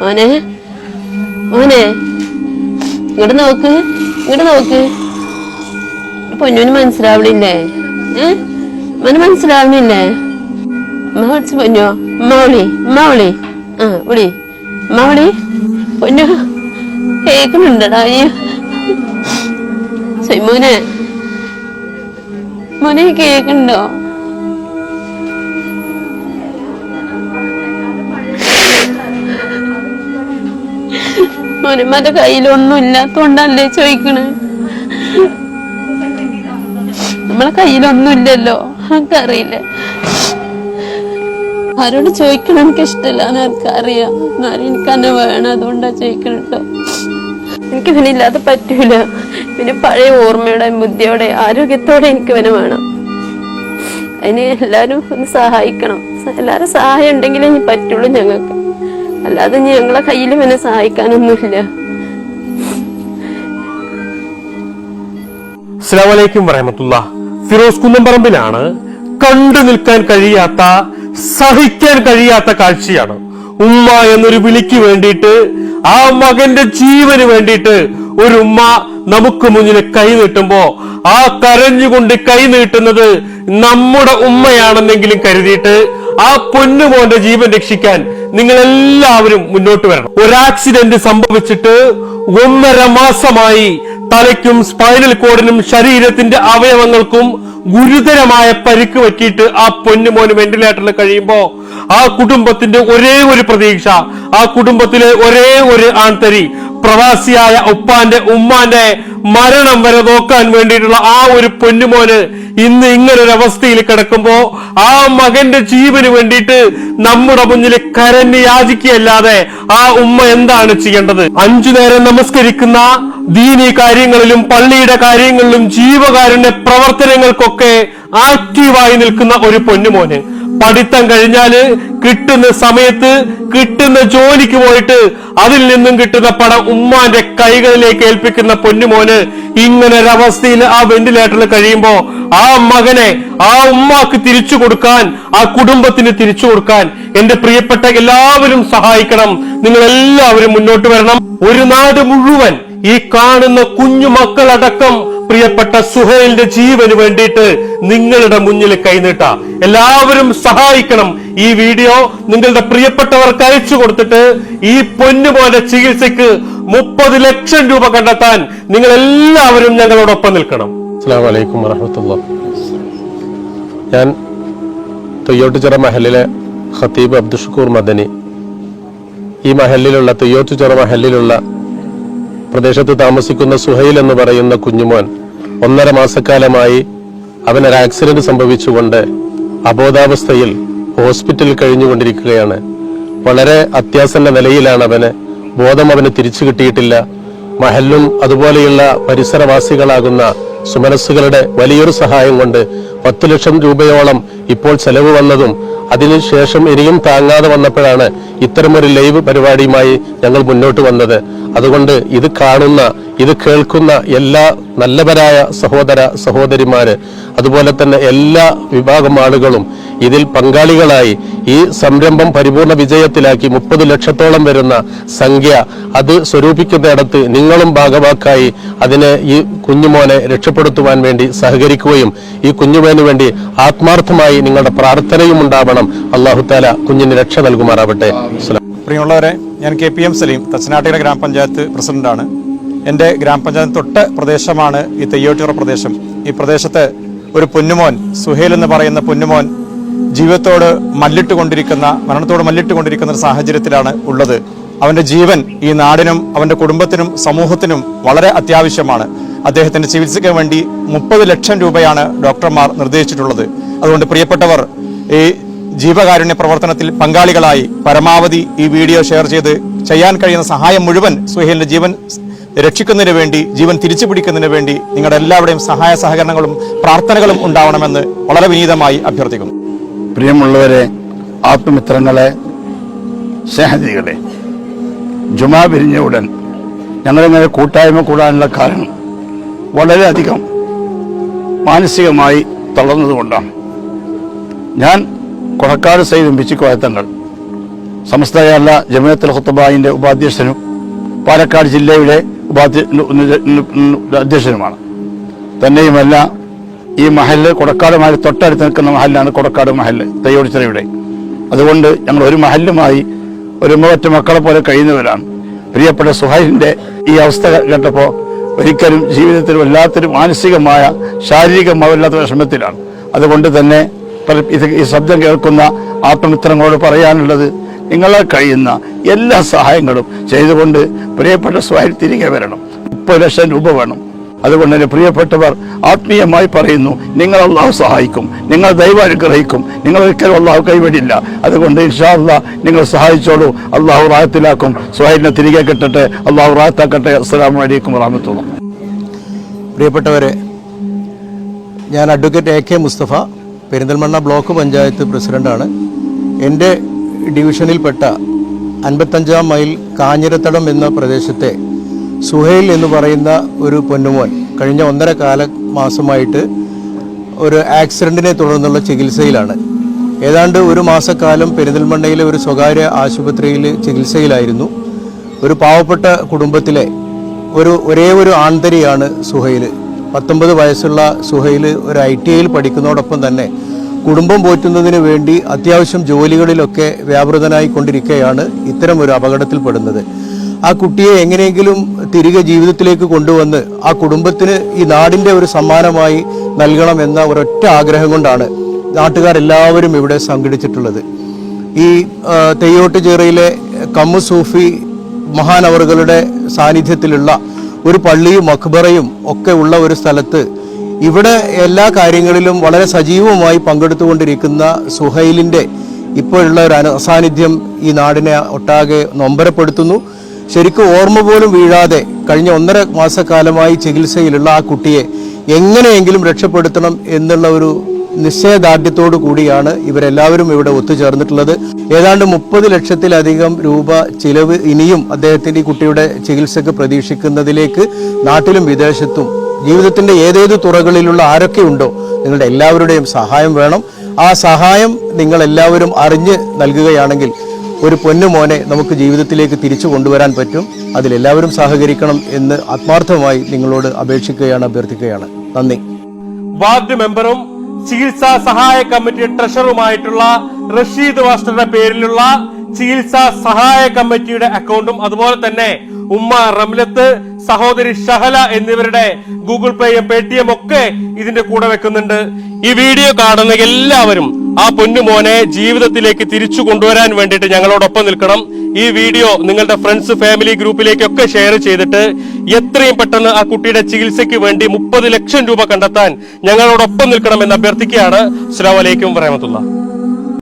മോനെ? മോനെ ഇങ്ങോട്ട് നോക്ക് ഇങ്ങോട്ട് നോക്ക്. പൊന്നുവിന് മനസ്സിലാവണില്ലേ? ഏ? മോന് മനസ്സിലാവണില്ലേ? അമ്മ വിളിച്ച് പൊന്നോ അമ്മ വിളി അമ്മ വിളി. ആ വിളി. അമ്മ വിളി. പൊന്നു കേക്കുന്നുണ്ടടാ ഈ മോനെ. മോനെ കേക്കുന്നുണ്ടോ? മോനമ്മന്റെ കയ്യിലൊന്നും ഇല്ലാത്തോണ്ടല്ലേ ചോദിക്കണ്? നമ്മളെ കയ്യിലൊന്നും ഇല്ലല്ലോ എനിക്കറിയില്ല ആരോട് ചോദിക്കണം എനിക്ക് ഇഷ്ടമില്ല എനിക്ക് അറിയാം എന്നാലും എനിക്ക് തന്നെ വേണം അതുകൊണ്ടാ ചോദിക്കണം കേട്ടോ എനിക്ക് ഇവനില്ലാതെ പറ്റൂല. പിന്നെ പഴയ ഓർമ്മയുടെ ബുദ്ധിയോടെ ആരോഗ്യത്തോടെ എനിക്ക് ഇവനെ വേണം. അതിന് എല്ലാരും ഒന്ന് സഹായിക്കണം. എല്ലാരും സഹായം ഉണ്ടെങ്കിലേ ഇനി പറ്റുള്ളൂ ഞങ്ങൾക്ക്. അല്ലാതെ ഞങ്ങളെ കയ്യിൽ ഇവനെ സഹായിക്കാനൊന്നുമില്ല. അസ്സലാമലൈക്കും വറഹമത്തുള്ള. ഫിറോസ് കുന്നംപറമ്പിലാണ് കണ്ടു നിൽക്കാൻ കഴിയാത്ത സഹിക്കാൻ കഴിയാത്ത കാഴ്ചയാണ്. ഉമ്മ എന്നൊരു വിളിക്ക് വേണ്ടിയിട്ട് ആ മകന്റെ ജീവന് വേണ്ടിയിട്ട് ഒരു ഉമ്മ നമുക്ക് മുന്നിൽ കൈ നീട്ടുമ്പോ ആ കരഞ്ഞുകൊണ്ട് കൈ നീട്ടുന്നത് നമ്മുടെ ഉമ്മയാണെന്നെങ്കിലും കരുതിയിട്ട് ആ പൊന്നുമോന്റെ ജീവൻ രക്ഷിക്കാൻ നിങ്ങൾ എല്ലാവരും മുന്നോട്ട് വരണം. ഒരു ആക്സിഡന്റ് സംഭവിച്ചിട്ട് ഒന്നര മാസമായി തലയ്ക്കും സ്പൈനൽ കോഡിനും ശരീരത്തിന്റെ അവയവങ്ങൾക്കും ഗുരുതരമായ പരിക്ക് പറ്റിയിട്ട് ആ പൊന്നുമോന് വെന്റിലേറ്ററിൽ കഴിയുമ്പോ ആ കുടുംബത്തിന്റെ ഒരേ ഒരു പ്രതീക്ഷ ആ കുടുംബത്തിലെ ഒരേ ഒരു ആൺതരി പ്രവാസിയായ ഉപ്പാന്റെ ഉമ്മാന്റെ മരണം വരെ നോക്കാൻ വേണ്ടിയിട്ടുള്ള ആ ഒരു പൊന്നുമോന് ഇന്ന് ഇങ്ങനൊരവസ്ഥയിൽ കിടക്കുമ്പോ ആ മകന്റെ ജീവന് വേണ്ടിയിട്ട് നമ്മുടെ മുന്നിൽ കരഞ്ഞ് യാചിക്കുകയല്ലാതെ ആ ഉമ്മ എന്താണ് ചെയ്യേണ്ടത്? അഞ്ചു നേരം നമസ്കരിക്കുന്ന ദീനി കാര്യങ്ങളിലും പള്ളിയുടെ കാര്യങ്ങളിലും ജീവകാരുണ്യ പ്രവർത്തനങ്ങൾക്കൊക്കെ ആക്റ്റീവായി നിൽക്കുന്ന ഒരു പൊന്നുമോന്. പഠിത്തം കഴിഞ്ഞാൽ കിട്ടുന്ന സമയത്ത് കിട്ടുന്ന ജോലിക്ക് പോയിട്ട് അതിൽ നിന്നും കിട്ടുന്ന പണം ഉമ്മാന്റെ കൈകളിലേക്ക് ഏൽപ്പിക്കുന്ന പൊന്നുമോന് ഇങ്ങനെ ഒരവസ്ഥയിൽ ആ വെന്റിലേറ്ററിൽ കഴിയുമ്പോ ആ മകനെ ആ ഉമ്മാക്ക് തിരിച്ചു കൊടുക്കാൻ ആ കുടുംബത്തിന് തിരിച്ചു കൊടുക്കാൻ എന്റെ പ്രിയപ്പെട്ട എല്ലാവരും സഹായിക്കണം. നിങ്ങൾ എല്ലാവരും മുന്നോട്ട് വരണം. ഒരു നാട് മുഴുവൻ ഈ കാണുന്ന കുഞ്ഞു മക്കളടക്കം പ്രിയപ്പെട്ട സുഹൈലിന്റെ ജീവന് വേണ്ടിയിട്ട് നിങ്ങളുടെ മുന്നിൽ കൈനീട്ട. എല്ലാവരും സഹായിക്കണം. ഈ വീഡിയോ നിങ്ങളുടെ പ്രിയപ്പെട്ടവർക്ക് അയച്ചു കൊടുത്തിട്ട് ഈ പൊന്നുപോലെ ചികിത്സയ്ക്ക് മുപ്പത് ലക്ഷം രൂപ കണ്ടെത്താൻ നിങ്ങൾ എല്ലാവരും ഞങ്ങളോടൊപ്പം നിൽക്കണം. ഞാൻ തൊയ്യോട്ടുചിറ മഹലിലെ ഖത്തീബ് അബ്ദുഷക്കൂർ മദനി. ഈ മഹലിലുള്ള തൊയ്യോട്ടുചിറ മഹലിലുള്ള പ്രദേശത്ത് താമസിക്കുന്ന സുഹൈൽ എന്ന് പറയുന്ന കുഞ്ഞുമോൻ ഒന്നര മാസക്കാലമായി അവനൊരു ആക്സിഡന്റ് സംഭവിച്ചുകൊണ്ട് അബോധാവസ്ഥയിൽ ഹോസ്പിറ്റലിൽ കഴിഞ്ഞുകൊണ്ടിരിക്കുകയാണ്. വളരെ അത്യാസന്ന നിലയിലാണ് അവന്. ബോധം അവന് തിരിച്ചു കിട്ടിയിട്ടില്ല. മഹല്ലും അതുപോലെയുള്ള പരിസരവാസികളാകുന്ന സുമനസ്സുകളുടെ വലിയൊരു സഹായം കൊണ്ട് പത്ത് ലക്ഷം രൂപയോളം ഇപ്പോൾ ചെലവ് വന്നതും അതിനുശേഷം ഇനിയും താങ്ങാതെ വന്നപ്പോഴാണ് ഇത്തരമൊരു ലൈവ് പരിപാടിയുമായി ഞങ്ങൾ മുന്നോട്ട് വന്നത്. അതുകൊണ്ട് ഇത് കാണുന്ന ഇത് കേൾക്കുന്ന എല്ലാ നല്ലവരായ സഹോദര സഹോദരിമാര് അതുപോലെ തന്നെ എല്ലാ വിഭാഗം ആളുകളും ഇതിൽ പങ്കാളികളായി ഈ സംരംഭം പരിപൂർണ വിജയത്തിലാക്കി മുപ്പത് ലക്ഷത്തോളം വരുന്ന സംഖ്യ അത് സ്വരൂപിക്കുന്നിടത്ത് നിങ്ങളും ഭാഗവാക്കായി അതിനെ ഈ കുഞ്ഞുമോനെ രക്ഷപ്പെടുത്തുവാൻ വേണ്ടി സഹകരിക്കുകയും ഈ കുഞ്ഞുമോന് വേണ്ടി ആത്മാർത്ഥമായി നിങ്ങളുടെ പ്രാർത്ഥനയും ഉണ്ടാവണം. അള്ളാഹുത്താല കുഞ്ഞിന് രക്ഷ നൽകുമാറാവട്ടെ. പ്രിയമുള്ളവരെ ഞാൻ കെ പി എം സലീം തച്ചനാട്ടിയുടെ ഗ്രാമപഞ്ചായത്ത് പ്രസിഡന്റാണ്. എന്റെ ഗ്രാമപഞ്ചായത്ത് തൊട്ട് പ്രദേശമാണ് ഈ തെയ്യോട്ടിറ പ്രദേശം. ഈ പ്രദേശത്ത് ഒരു പൊന്നുമോൻ സുഹേൽ എന്ന് പറയുന്ന പൊന്നുമോൻ ജീവിതത്തോട് മല്ലിട്ട് കൊണ്ടിരിക്കുന്ന മരണത്തോട് മല്ലിട്ട് കൊണ്ടിരിക്കുന്ന ഒരു സാഹചര്യത്തിലാണ് ഉള്ളത്. അവന്റെ ജീവൻ ഈ നാടിനും അവന്റെ കുടുംബത്തിനും സമൂഹത്തിനും വളരെ അത്യാവശ്യമാണ്. അദ്ദേഹത്തിന്റെ ചികിത്സയ്ക്ക് വേണ്ടി മുപ്പത് ലക്ഷം രൂപയാണ് ഡോക്ടർമാർ നിർദ്ദേശിച്ചിട്ടുള്ളത്. അതുകൊണ്ട് പ്രിയപ്പെട്ടവർ ഈ ജീവകാരുണ്യ പ്രവർത്തനത്തിൽ പങ്കാളികളായി പരമാവധി ഈ വീഡിയോ ഷെയർ ചെയ്ത് ചെയ്യാൻ കഴിയുന്ന സഹായം മുഴുവൻ സുഹേലിന്റെ ജീവൻ രക്ഷിക്കുന്നതിന് വേണ്ടി ജീവൻ തിരിച്ചു പിടിക്കുന്നതിന് വേണ്ടി നിങ്ങളുടെ എല്ലാവരുടെയും സഹായ സഹകരണങ്ങളും പ്രാർത്ഥനകളും ഉണ്ടാവണമെന്ന് വളരെ വിനീതമായി അഭ്യർത്ഥിക്കുന്നു. പ്രിയമുള്ളവരെ ആത്മമിത്രങ്ങളെ സ്നേഹജികളെ ജുമാ പിരിഞ്ഞ ഉടൻ ഞങ്ങളിങ്ങനെ കൂട്ടായ്മ കൂടാനുള്ള കാരണം വളരെയധികം മാനസികമായി തളർന്നതുകൊണ്ടാണ് ഞാൻ കൊടക്കാട് സൈദ് ബിച്ചിക്കോയത്തങ്ങൾ കേരള ജമിയത്തുൽ ഹുത്തബായിന്റെ ഉപാധ്യക്ഷനും പാലക്കാട് ജില്ലയുടെ ഉപാധ്യ അധ്യക്ഷനുമാണ് തന്നെയുമല്ല ഈ മഹൽ കൊടക്കാട് മഹൽ തൊട്ടടുത്ത് നിൽക്കുന്ന മഹലാണ് കൊടക്കാട് മഹൽ തയ്യോടിച്ചിറയുടെ. അതുകൊണ്ട് ഞങ്ങൾ ഒരു മഹലുമായി ഒരു മുഖറ്റ മക്കളെ പോലെ കഴിയുന്നവരാണ്. പ്രിയപ്പെട്ട സുഹൈലിന്റെ ഈ അവസ്ഥ കേട്ടപ്പോൾ ഒരിക്കലും ജീവിതത്തിൽ വല്ലാത്തൊരു മാനസികമായ ശാരീരികമായ വല്ലാത്ത വിഷമത്തിലാണ്. അതുകൊണ്ട് തന്നെ ഇത് ഈ ശബ്ദം കേൾക്കുന്ന ആത്മമിത്രങ്ങളോട് പറയാനുള്ളത് നിങ്ങളെ കഴിയുന്ന എല്ലാ സഹായങ്ങളും ചെയ്തുകൊണ്ട് പ്രിയപ്പെട്ട സുഹൈൽ തിരികെ വരണം. മുപ്പത് ലക്ഷം രൂപ വേണം. അതുകൊണ്ട് തന്നെ പ്രിയപ്പെട്ടവർ ആത്മീയമായി പറയുന്നു നിങ്ങൾ അള്ളാഹു സഹായിക്കും നിങ്ങൾ ദൈവാനുഗ്രഹിക്കും നിങ്ങൾ ഒരിക്കലും അള്ളാഹു കൈവിടില്ല. അതുകൊണ്ട് ഇൻഷാ അള്ളാഹ് നിങ്ങൾ സഹായിച്ചോളൂ. അള്ളാഹു റായത്തിലാക്കും സുഹൈലിനെ തിരികെ കിട്ടട്ടെ. അള്ളാഹു റായത്താക്കട്ടെ അസ്സലാമു അലൈക്കും വറഹമത്തുള്ള പ്രിയപ്പെട്ടവരെ ഞാൻ advocate A K Musthafa Perinthalmanna block panchayat പ്രസിഡന്റാണ് എന്റെ ഡിവിഷനിൽപ്പെട്ട അൻപത്തഞ്ചാം മൈൽ കാഞ്ഞിരത്തടം എന്ന പ്രദേശത്തെ സുഹൈൽ എന്ന് പറയുന്ന ഒരു പൊന്നുമോൻ കഴിഞ്ഞ ഒന്നര കാല മാസമായിട്ട് ഒരു ആക്സിഡന്റിനെ തുടർന്നുള്ള ചികിത്സയിലാണ്. ഏതാണ്ട് ഒരു മാസക്കാലം പെരിന്തൽമണ്ണയിലെ ഒരു സ്വകാര്യ ആശുപത്രിയിൽ ചികിത്സയിലായിരുന്നു. ഒരു പാവപ്പെട്ട കുടുംബത്തിലെ ഒരു ഒരേ ഒരു ആന്തരിയാണ് സുഹൈൽ പത്തൊമ്പത് വയസ്സുള്ള സുഹൈൽ ഒരു ഐ ടി ഐയിൽ പഠിക്കുന്നതോടൊപ്പം തന്നെ കുടുംബം പോറ്റുന്നതിന് വേണ്ടി അത്യാവശ്യം ജോലികളിലൊക്കെ വ്യാപൃതനായി കൊണ്ടിരിക്കുകയാണ് ഇത്തരം ഒരു അപകടത്തിൽപ്പെടുന്നത്. ആ കുട്ടിയെ എങ്ങനെയെങ്കിലും തിരികെ ജീവിതത്തിലേക്ക് കൊണ്ടുവന്ന് ആ കുടുംബത്തിന് ഈ നാടിന്റെ ഒരു സമ്മാനമായി നൽകണം എന്ന ഒരൊറ്റ ആഗ്രഹം കൊണ്ടാണ് നാട്ടുകാരെല്ലാവരും ഇവിടെ സംഘടിച്ചിട്ടുള്ളത്. ഈ തെയ്യോട്ട് തെയ്യോട്ടുചേറയിലെ കമ്മു സൂഫി മഹാനവറുകളുടെ സാന്നിധ്യത്തിലുള്ള ഒരു പള്ളിയും അക്ബറയും ഒക്കെ ഉള്ള ഒരു സ്ഥലത്ത് ഇവിടെ എല്ലാ കാര്യങ്ങളിലും വളരെ സജീവമായി പങ്കെടുത്തുകൊണ്ടിരിക്കുന്ന സുഹൈലിന്റെ ഇപ്പോഴുള്ള ഒരു അസാന്നിധ്യം ഈ നാടിനെ ഒട്ടാകെ നൊമ്പരപ്പെടുത്തുന്നു. ശരിക്കും ഓർമ്മ പോലും വീഴാതെ കഴിഞ്ഞ ഒന്നര മാസക്കാലമായി ചികിത്സയിലുള്ള ആ കുട്ടിയെ എങ്ങനെയെങ്കിലും രക്ഷപ്പെടുത്തണം എന്നുള്ള ഒരു നിശ്ചയദാർഢ്യത്തോടു കൂടിയാണ് ഇവരെല്ലാവരും ഇവിടെ ഒത്തുചേർന്നിട്ടുള്ളത്. ഏതാണ്ട് മുപ്പത് ലക്ഷത്തിലധികം രൂപ ചിലവ് ഇനിയും അദ്ദേഹത്തിന്റെ ഈ കുട്ടിയുടെ ചികിത്സക്ക് പ്രതീക്ഷിക്കുന്നതിലേക്ക് നാട്ടിലും വിദേശത്തും ജീവിതത്തിന്റെ ഏതേത് തുറകളിലുള്ള ആരൊക്കെ ഉണ്ടോ നിങ്ങളുടെ എല്ലാവരുടെയും സഹായം വേണം. ആ സഹായം നിങ്ങളെല്ലാവരും അറിഞ്ഞ് നൽകുകയാണെങ്കിൽ ഒരു പൊന്നുമോനെ നമുക്ക് ജീവിതത്തിലേക്ക് തിരിച്ചു കൊണ്ടുവരാൻ പറ്റും. അതിലെല്ലാവരും സഹകരിക്കണം എന്ന് ആത്മാർത്ഥമായി നിങ്ങളോട് അപേക്ഷിക്കുകയാണ് അഭ്യർത്ഥിക്കുകയാണ്. നന്ദി. വാർഡ് മെമ്പറും ചികിത്സാ സഹായ കമ്മിറ്റി ട്രഷറുമായിട്ടുള്ള റഷീദ് മാസ്റ്ററുടെ പേരിലുള്ള ചികിത്സാ സഹായ കമ്മിറ്റിയുടെ അക്കൗണ്ടും അതുപോലെ തന്നെ ഉമ്മ റംലത്ത് സഹോദരി ഷഹല എന്നിവരുടെ ഗൂഗിൾ പേയും പേടിഎം ഒക്കെ ഇതിന്റെ കൂടെ വെക്കുന്നുണ്ട്. ഈ വീഡിയോ കാണുന്ന എല്ലാവരും ആ പൊന്നുമോനെ ജീവിതത്തിലേക്ക് തിരിച്ചു കൊണ്ടുവരാൻ വേണ്ടിയിട്ട് ഞങ്ങളോടൊപ്പം നിൽക്കണം. ഈ വീഡിയോ നിങ്ങളുടെ ഫ്രണ്ട്സ് ഫാമിലി ഗ്രൂപ്പിലേക്കൊക്കെ ഷെയർ ചെയ്തിട്ട് എത്രയും പെട്ടെന്ന് ആ കുട്ടിയുടെ ചികിത്സയ്ക്ക് വേണ്ടി മുപ്പത് ലക്ഷം രൂപ കണ്ടെത്താൻ ഞങ്ങളോടൊപ്പം നിൽക്കണം എന്ന് അഭ്യർത്ഥിക്കുകയാണ്. അസ്സാം വലൈക്കും വരഹമത്തുള്ള